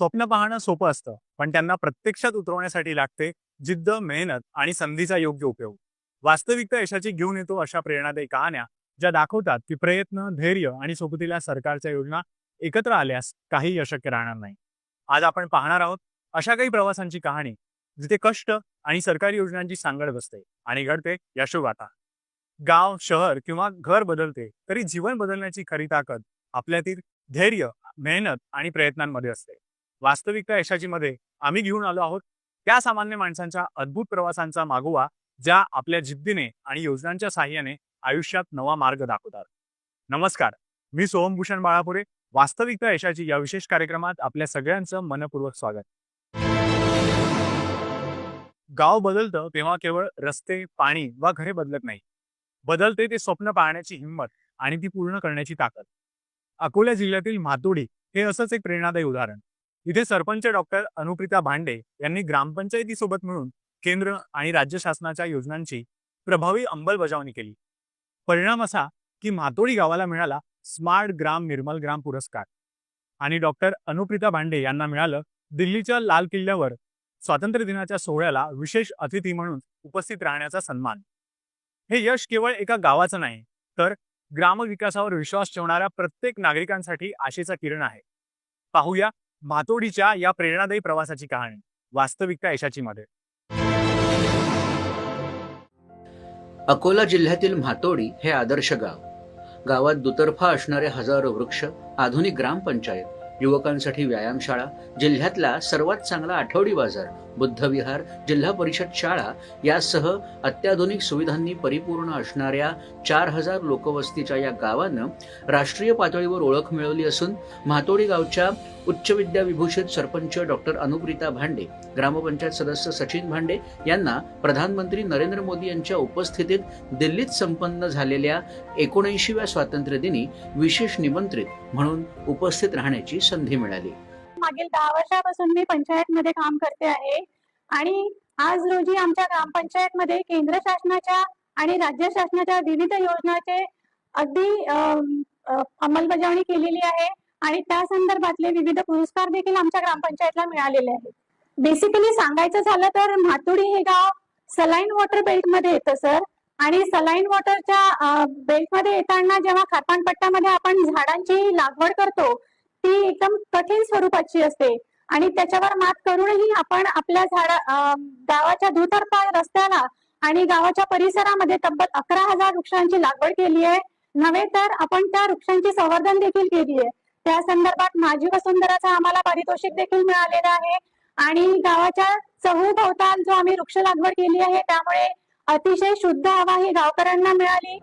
स्वप्न पाहणं सोपं असतं पण त्यांना प्रत्यक्षात उतरवण्यासाठी लागते जिद्द मेहनत आणि संधीचा योग्य उपयोग. वास्तविकता यशाची घेऊन येतो अशा प्रेरणादायी कहाण्या ज्या दाखवतात की प्रयत्न धैर्य आणि सोबतीला सरकारच्या योजना एकत्र आल्यास काही अशक्य राहणार नाही. आज आपण पाहणार आहोत अशा काही प्रवासांची कहाणी जिथे कष्ट आणि सरकारी योजनांची सांगड बसते आणि घडते यशोगाथा गाव शहर किंवा घर बदलते तरी जीवन बदलण्याची खरी ताकद आपल्यातील धैर्य मेहनत आणि प्रयत्नांमध्ये असते. वास्तविकता यशाची मध्ये आम्ही घेऊन आलो आहोत. त्या सामान्य माणसांच्या अद्भुत प्रवासांचा मागोवा ज्या आपल्या जिद्दीने आणि योजनांच्या सहाय्याने आयुष्यात नवा मार्ग दाखवतात. नमस्कार मी सोहमभूषण बाळापुरे. वास्तविकता यशाची या विशेष कार्यक्रमात आपल्या सगळ्यांचं मनपूर्वक स्वागत. गाव बदलतं तेव्हा केवळ रस्ते पाणी वा घरे बदलत नाही. बदलते ते स्वप्न पाहण्याची हिंमत आणि ती पूर्ण करण्याची ताकद. अकोला जिल्ह्यातील म्हातोडी हे असंच एक प्रेरणादायी उदाहरण. इथे सरपंच डॉक्टर अनुप्रिता भांडे यांनी ग्रामपंचायतीसोबत मिळून केंद्र आणि राज्य शासनाच्या योजनांची प्रभावी अंमलबजावणी केली. परिणाम असा की म्हातोडी गावाला मिळाला स्मार्ट ग्राम निर्मल ग्राम पुरस्कार आणि डॉक्टर अनुप्रिता भांडे यांना मिळालं दिल्लीच्या लाल किल्ल्यावर स्वातंत्र्य दिनाच्या सोहळ्याला विशेष अतिथी म्हणून उपस्थित राहण्याचा सन्मान. हे यश केवळ एका गावाचं नाही तर ग्रामविकासावर विश्वास ठेवणाऱ्या प्रत्येक नागरिकांसाठी आशेचा किरण आहे. पाहूया मातोडीच्या या प्रेरणादायी प्रवासाची कहाणी वास्तविकता यशाची मध्ये अकोला जिल्ह्यातील म्हातोडी हे आदर्श गाव. गावात दुतर्फा असणारे हजारो वृक्ष आधुनिक ग्रामपंचायत युवकांसाठी व्यायामशाळा जिल्ह्यातला सर्वात चांगला आठवडी बाजार बुद्धविहार जिल्हा परिषद शाळा यासह अत्याधुनिक सुविधांनी परिपूर्ण असणाऱ्या चार हजार लोकवस्तीच्या या गावानं राष्ट्रीय पातळीवर ओळख मिळवली असून म्हातोडी गावच्या उच्च विद्या विभूषित सरपंच डॉक्टर अनुप्रिता भांडे ग्रामपंचायत सदस्य सचिन भांडे यांना प्रधानमंत्री नरेंद्र मोदी यांच्या उपस्थितीत दिल्लीत संपन्न झालेल्या एकोणऐंशीव्या स्वातंत्र्य दिनी विशेष निमंत्रित म्हणून उपस्थित राहण्याची संधी मिळाली. मागील दहा वर्षापासून मी पंचायत मध्ये काम करते आहे. आणि आज रोजी आमच्या ग्रामपंचायत मध्ये केंद्र शासनाच्या आणि राज्य शासनाच्या विविध योजनाचे अगदी अंमलबजावणी केलेली आहे. आणि त्या संदर्भातले विविध पुरस्कार देखील आमच्या ग्रामपंचायतला मिळालेले आहेत. बेसिकली सांगायचं झालं तर म्हातुडी हे गाव सलाईन वॉटर बेल्टमध्ये येतं सर. आणि सलाईन वॉटरच्या बेल्टमध्ये येताना जेव्हा खारपानपट्ट्यामध्ये आपण झाडांची लागवड करतो ती एकदम कठीण स्वरूपाची असते. आणि त्याच्यावर मात करूनही आपण आपल्या झाडा गावाच्या दुतर्फा रस्त्याला आणि गावाच्या परिसरामध्ये तब्बल अकरा हजार वृक्षांची लागवड केली आहे. नव्हे तर आपण त्या वृक्षांची संवर्धन देखील केली आहे. त्या संदर्भात माझी वसुंधराचा आम्हाला पारितोषिक देखील मिळालेलं आहे. आणि गावाच्या चहूभोवताल जो आम्ही वृक्ष लागवड केली आहे त्यामुळे अतिशय शुद्ध हवा ही गावकऱ्यांना मिळाली.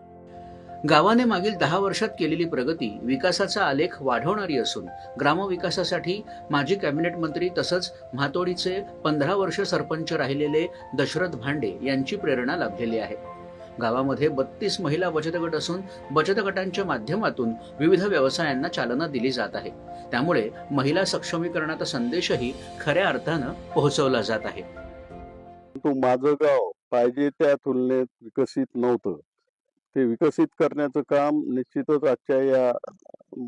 गावाने मागील दहा वर्षात केलेली प्रगती विकासाचा आलेख वाढवणारी असून ग्रामविकासासाठी माजी कॅबिनेट मंत्री तसंच म्हातोडीचे पंधरा वर्ष सरपंच राहिलेले दशरथ भांडे यांची प्रेरणा लाभलेली आहे. गावामध्ये बत्तीस महिला बचत गट असून बचत गटांच्या माध्यमातून विविध व्यवसायांना चालना दिली जात आहे. त्यामुळे महिला सक्षमीकरणाचा संदेशही खऱ्या अर्थानं पोहोचवला जात आहे. परंतु माझं गाव पाहिजे त्या तुलनेत विकसित नव्हतं. ते विकसित करण्याचं काम निश्चितच आजच्या या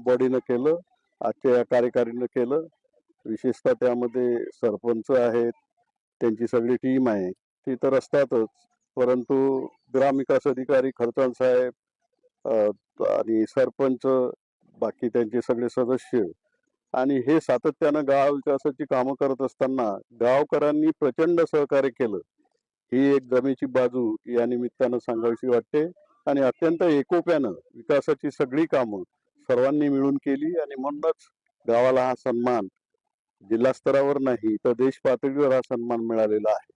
बॉडीनं केलं आजच्या या कार्यकारीनं केलं. विशेषतः त्यामध्ये सरपंच आहेत त्यांची सगळी टीम आहे. ती तर असतातच परंतु ग्रामविकास अधिकारी खरतान साहेब आणि सरपंच बाकी त्यांचे सगळे सदस्य आणि हे सातत्यानं गाव विकासाची कामं करत असताना गावकऱ्यांनी प्रचंड सहकार्य केलं. ही एक जमेची बाजू या निमित्तानं सांगावीशी वाटते. आणि अत्यंत एकोप्यानं विकासाची सगळी कामं सर्वांनी मिळून केली आणि म्हणूनच गावाला हा सन्मान जिल्हा स्तरावर नाही तर देश पातळीवर हा सन्मान मिळालेला आहे.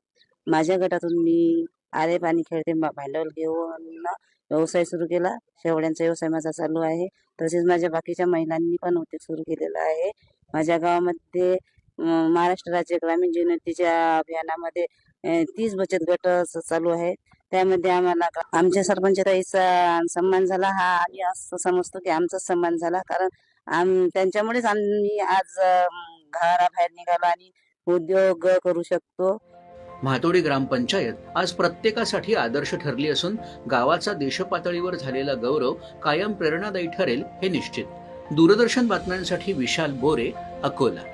माझ्या गटातून मी आरे पाणी खेळते भांडवल घेऊन व्यवसाय सुरू केला. शेवड्यांचा व्यवसाय माझा चालू आहे. तसेच माझ्या बाकीच्या महिलांनी पण उद्योग सुरू केलेला आहे. माझ्या गावामध्ये महाराष्ट्र राज्य ग्रामीण जीवनतीच्या अभियानामध्ये तीस बचत गट चालू आहे त्यामध्ये आम्हाला आमच्या सरपंचताईचा सन्मान झाला हा आम्ही असं समजतो की आमचाच सन्मान झाला. कारण आम त्यांच्यामुळेच आम्ही आज घराबाहेर निघालो आणि उद्योग करू शकतो. म्हातोडी ग्रामपंचायत आज प्रत्येकासाठी आदर्श ठरली असून गावाचा देशपातळीवर झालेला गौरव कायम प्रेरणादायी ठरेल हे निश्चित. दूरदर्शन बातम्यांसाठी विशाल बोरे अकोला.